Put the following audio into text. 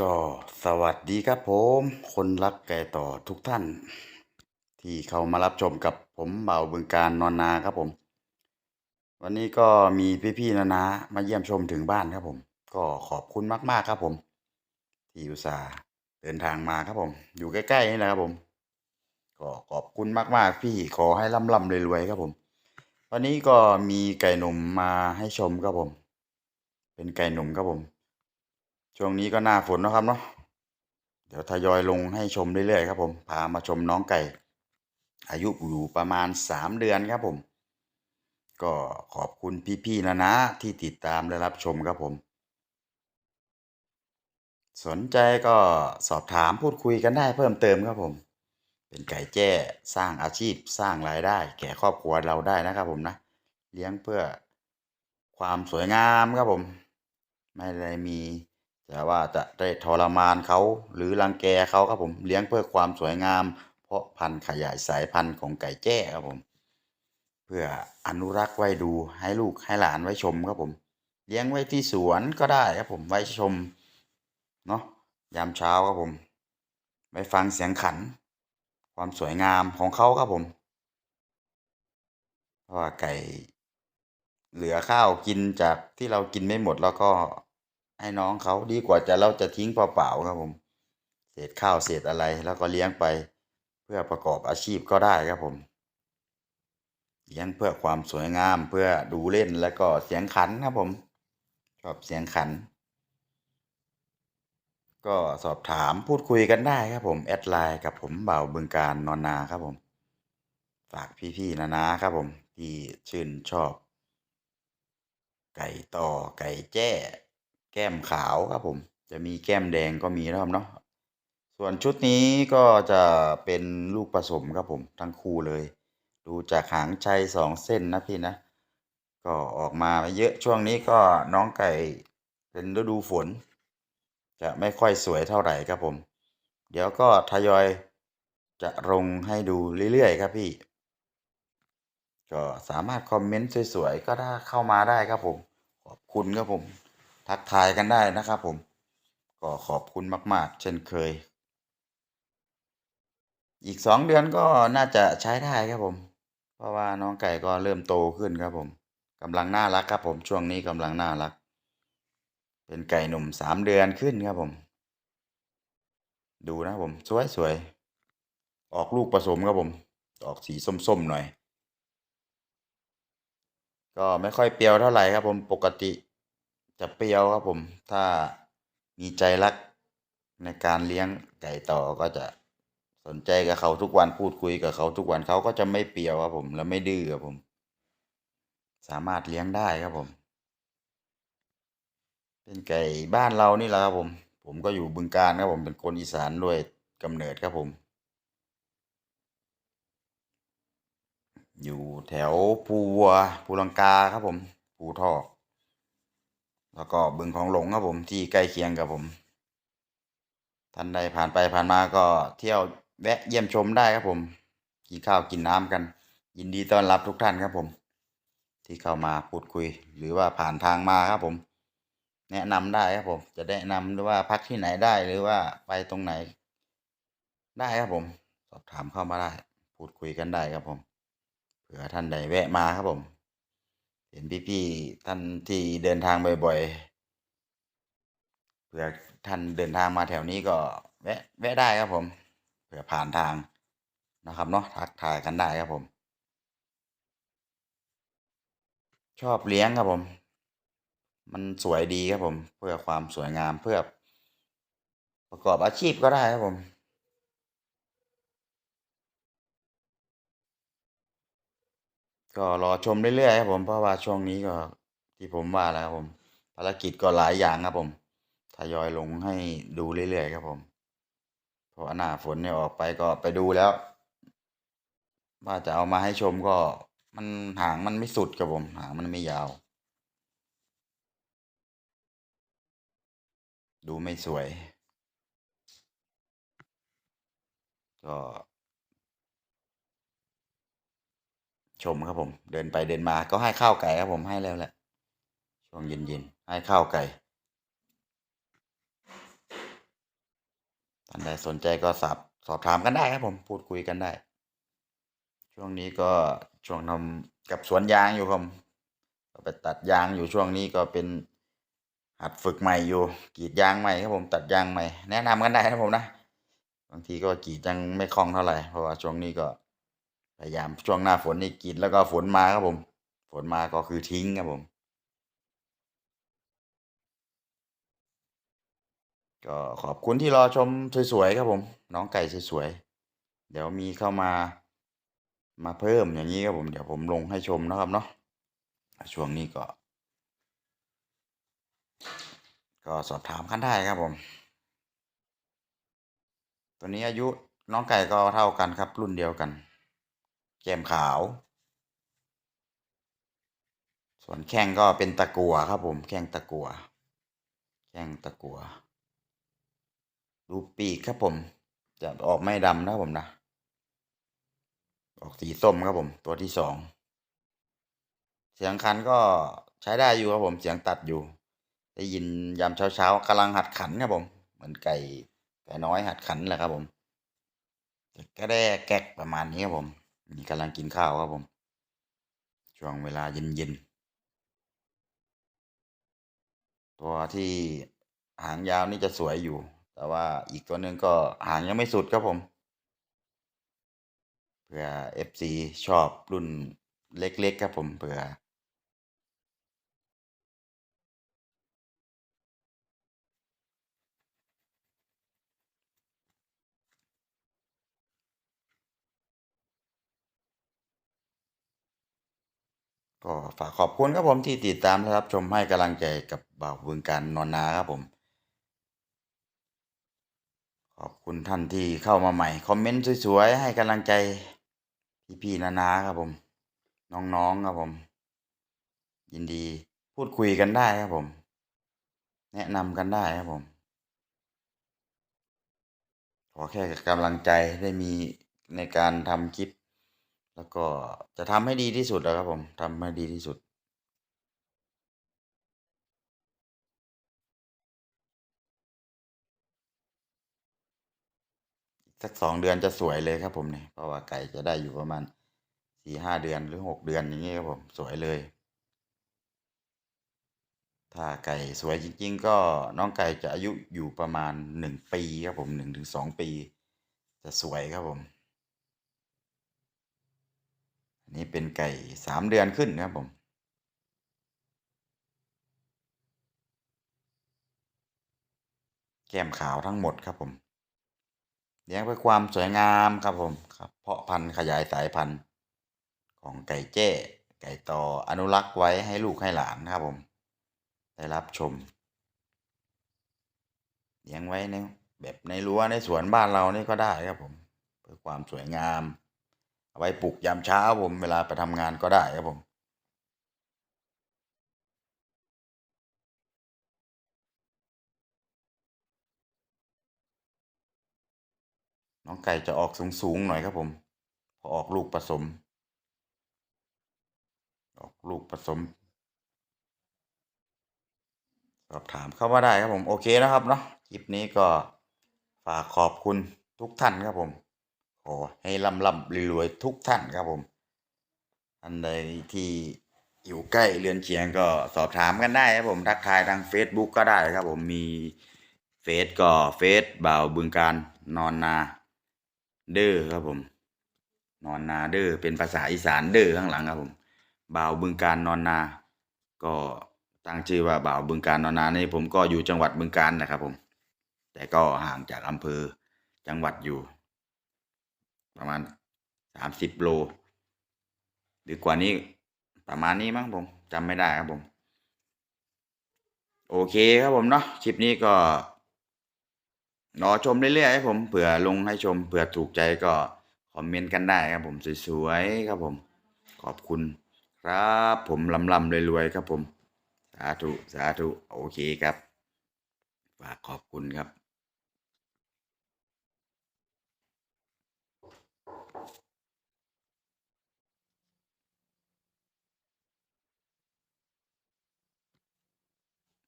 ก็สวัสดีครับผม คนรักไก่ต่อทุกท่าน ที่เข้ามารับชมกับผมเบาบึงการนอนนาครับผม วันนี้ก็มีพี่ๆนะนะมาเยี่ยมชมถึงบ้านครับผม ก็ขอบคุณมากๆครับผม ที่อุตส่าห์เดินทางมาครับผม อยู่ใกล้ๆนี่แหละครับผม ก็ขอบคุณมากๆ พี่ขอให้ร่ำๆรวยๆครับผม วันนี้ก็มีไก่หนุ่มมาให้ชมครับผม เป็นไก่หนุ่มครับผม ช่วงนี้ก็หน้าฝนนะครับเนาะเดี๋ยวทยอยลงให้ชมเรื่อยๆครับผมพามาชมน้องไก่ อายุอยู่ประมาณสามเดือนครับผม ก็ขอบคุณพี่ๆนะนะที่ติดตามและรับชมครับผม สนใจก็สอบถามพูดคุยกันได้เพิ่มเติมครับผม เป็นไก่แจ้สร้างอาชีพสร้างรายได้ แก่ครอบครัวเราได้นะครับผมนะเลี้ยงเพื่อความสวยงามครับผม ไม่ได้มี แต่ว่าจะได้ทรมานเขาหรือรังแกเขาครับผมเลี้ยงเพื่อความสวยงาม เพราะพันธุ์ขยายสายพันธุ์ของไก่แจ้ครับผม เพื่ออนุรักษ์ไว้ดูให้ลูกให้หลานไว้ชมครับผม เลี้ยงไว้ที่สวนก็ได้ครับผมไว้ชมเนาะยามเช้าครับผมไว้ฟังเสียงขัน ความสวยงามของเขาครับผมเพราะว่าไก่เหลือข้าวกินจากที่เรากินไม่หมดแล้วก็ ให้น้องเขาดีกว่าจะเราจะทิ้งเปล่าๆครับผม เศษข้าวเศษอะไรแล้วก็เลี้ยงไป เพื่อประกอบอาชีพก็ได้ครับผมเลี้ยงเพื่อความสวยงามเพื่อดูเล่นแล้วก็เสียงขันครับผมชอบเสียงขัน ก็สอบถามพูดคุยกันได้ครับผมแอดไลน์กับผมเบ่าวบึงการนอนนาครับผม ฝากพี่ๆนะนะครับผมที่ชื่นชอบ ไก่ต่อไก่แจ้ แก้มขาวครับผม จะมีแก้มแดงก็มีนะครับเนาะส่วนชุดนี้ก็จะเป็นลูกผสมครับผมทั้งคู่เลย ดูจากหางชัยสองเส้นนะพี่นะ ก็ออกมาเยอะช่วงนี้ก็น้องไก่เป็นฤดูฝน จะไม่ค่อยสวยเท่าไหร่ครับผม เดี๋ยวก็ทยอยจะลงให้ดูเรื่อยๆครับพี่ ก็สามารถคอมเมนต์สวยๆก็ได้เข้ามาได้ครับผม ขอบคุณครับผม ทักทายกันได้นะครับผม ก็ขอบคุณมาก ๆ เช่นเคย อีกสองเดือนก็น่าจะใช้ได้ครับผม เพราะว่าน้องไก่ก็เริ่มโตขึ้นครับผมกำลังน่ารักครับผมช่วงนี้กำลังน่ารัก เป็นไก่หนุ่มสามเดือนขึ้นครับผม ดูนะผมสวยๆออกลูกผสมครับผม ออกสีส้มๆหน่อย ก็ไม่ค่อยเปรี้ยวเท่าไหร่ครับผมปกติ จะเปรี้ยวครับผม ถ้ามีใจรักในการเลี้ยงไก่ต่อก็จะสนใจกับเขาทุกวันพูดคุยกับเขาทุกวันเขาก็จะไม่เปรี้ยวครับผมแล้วไม่ดื้อครับผม สามารถเลี้ยงได้ครับผม เป็นไก่บ้านเรานี่แหละครับผม ผมก็อยู่บึงกาฬครับผมเป็นคนอีสานด้วยกำเนิดครับผม อยู่แถวภูวัวภูลังกาครับผมภูทอก แล้วก็บึงของหลงครับผมที่ใกล้เคียงกับผม ท่านใดผ่านไปผ่านมาก็เที่ยวแวะเยี่ยมชมได้ครับผม กินข้าวกินน้ำกัน ยินดีต้อนรับทุกท่านครับผม ที่เข้ามาพูดคุย หรือว่าผ่านทางมาครับผม แนะนำได้ครับผม จะแนะนำหรือว่าพักที่ไหนได้หรือว่าไปตรงไหน ได้ครับผม สอบถามเข้ามาได้ พูดคุยกันได้ครับผมเผื่อท่านใดแวะมาครับผม เห็นพี่ๆท่านที่เดินทางบ่อยๆเผื่อท่านเดินทางมาแถวนี้ก็แวะแวะได้ครับผมเผื่อผ่านทางนะครับเนาะทักทายกันได้ครับผม ชอบเลี้ยงครับผม มันสวยดีครับผม เพื่อความสวยงามเพื่อประกอบอาชีพก็ได้ครับผม ก็รอชมเรื่อยๆครับผมเพราะว่าช่วงนี้ก็ที่ผมว่าแล้วครับผม ภารกิจก็หลายอย่างครับผมทยอยลงให้ดูเรื่อยๆครับผมเพราะหน้าฝนเนี่ยออกไปก็ไปดูแล้ว ว่าจะเอามาให้ชมก็มันหางมันไม่สุดครับผม หางมันไม่ยาว ดูไม่สวย ก็ ชมครับผม เดินไปเดินมาก็ให้ข้าวไก่ครับผมให้แล้วแหละช่วงเย็นๆให้ข้าวไก่ท่านใดสนใจก็สอบสอบถามกันได้ครับผมพูดคุยกันได้ ช่วงนี้ก็ช่วงทำกับสวนยางอยู่ครับผมก็ไปตัดยางอยู่ช่วงนี้ก็เป็นหัดฝึกใหม่อยู่กรีดยางใหม่ครับผมตัดยางใหม่ แนะนำกันได้นะผมนะบางทีก็กรีดยังไม่คล่องเท่าไหร่เพราะว่าช่วงนี้ก็ พยายามช่วงหน้าฝนนี่กรีดแล้วก็ฝนมาครับผม ฝนมาก็คือทิ้งครับผม ก็ขอบคุณที่รอชมสวยๆครับผม น้องไก่สวยๆเดี๋ยวมีเข้ามามาเพิ่มอย่างนี้ครับผมเดี๋ยวผมลงให้ชมนะครับเนาะช่วงนี้ก็ ก็สอบถามกันได้ครับผม ตัวนี้อายุน้องไก่ก็เท่ากันครับรุ่นเดียวกัน แก้มขาว ส่วนแข้งก็เป็นตะกัวครับผมแข้งตะกัว แข้งตะกัวดูปีกครับผม จะออกไม่ดำนะผมนะ ออกสีส้มครับผม ตัวที่สอง เสียงคันก็ใช้ได้อยู่ครับผมเสียงตัดอยู่ ได้ยินยามเช้าๆกำลังหัดขันครับผม เหมือนไก่ไก่น้อยหัดขันแหละครับผม ก็ได้แก๊กประมาณนี้ครับผม นี่กำลังกินข้าวครับผม ช่วงเวลาเย็นๆ ตัวที่หางยาวนี่จะสวยอยู่ แต่ว่าอีกตัวหนึ่งก็หางยังไม่สุดครับผม เผื่อ FC ชอบรุ่นเล็กๆครับผม เผื่อ ก็ฝากขอบคุณครับผมที่ติดตามและรับชมให้กำลังใจกับบ่าวบึงการนอนนาครับผม ขอบคุณท่านที่เข้ามาใหม่ คอมเมนต์สวยๆ ให้กำลังใจพี่ๆนานาครับผม น้องๆครับผม ยินดีพูดคุยกันได้ครับผม แนะนำกันได้ครับผม ขอแค่กำลังใจได้มีในการทำคลิป แล้วก็จะทำให้ดีที่สุดแล้วครับผมทำให้ดีที่สุดสักสองเดือนจะสวยเลยครับผมเนี่ยเพราะว่าไก่จะได้อยู่ประมาณสี่ห้าเดือนหรือหกเดือนอย่างนี้ครับผมสวยเลย ถ้าไก่สวยจริง ๆ ก็น้องไก่จะอายุอยู่ประมาณหนึ่งปีครับผมหนึ่งถึงสองปี จะสวยครับผม นนี้เป็นไก่สามเดือนขึ้นนะครับผมแก้มขาวทั้งหมดครับผมเลี้ยงเพื่อความสวยงามครับผมครับเพาะพันธุ์ขยายสายพันธุ์ ของไก่แจ้ ไก่ต่ออนุรักษ์ไว้ให้ลูกให้หลานครับผม ได้รับชม เลี้ยงไว้ในแบบในรั้วในสวนบ้านเรานี่ก็ได้ครับผม เพื่อความสวยงาม เอาไว้ปลุกยามเช้าผมเวลาไปทำงานก็ได้ครับผมน้องไก่จะออกสูงๆหน่อยครับผม พอออกลูกผสม ออกลูกผสม สอบถามเข้ามาได้ครับผม โอเคนะครับเนาะ คลิปนี้ก็ฝากขอบคุณทุกท่านครับผม ขอให้ร่ำร่ำรวยๆทุกท่านครับผมอันใดที่อยู่ใกล้เรือนเคียงก็สอบถามกันได้ครับผมทักทายทาง Facebook ก็ได้ครับผมมีเฟซก็เฟซบ่าวบึงการนอนนาเด้อครับผม นอนนาเด้อเป็นภาษาอีสานเด้อข้างหลังครับผมบ่าวบึงการนอนนา ก็ตั้งชื่อว่าบ่าวบึงการนอนนานี่ผมก็อยู่จังหวัดบึงการนะครับผม แต่ก็ห่างจากอำเภอจังหวัดอยู่ ประมาณสามสิบโล หรือกว่านี้ประมาณนี้มั้งผมจำไม่ได้ครับผม โอเคครับผมเนาะคลิปนี้ก็รอชมเรื่อยๆให้ผมเผื่อลงให้ชมเผื่อถูกใจก็คอมเมนต์กันได้ครับผมสวยๆครับผม ขอบคุณครับผมลำลำรวยๆครับผม สาธุ สาธุ โอเคครับ ฝากขอบคุณครับ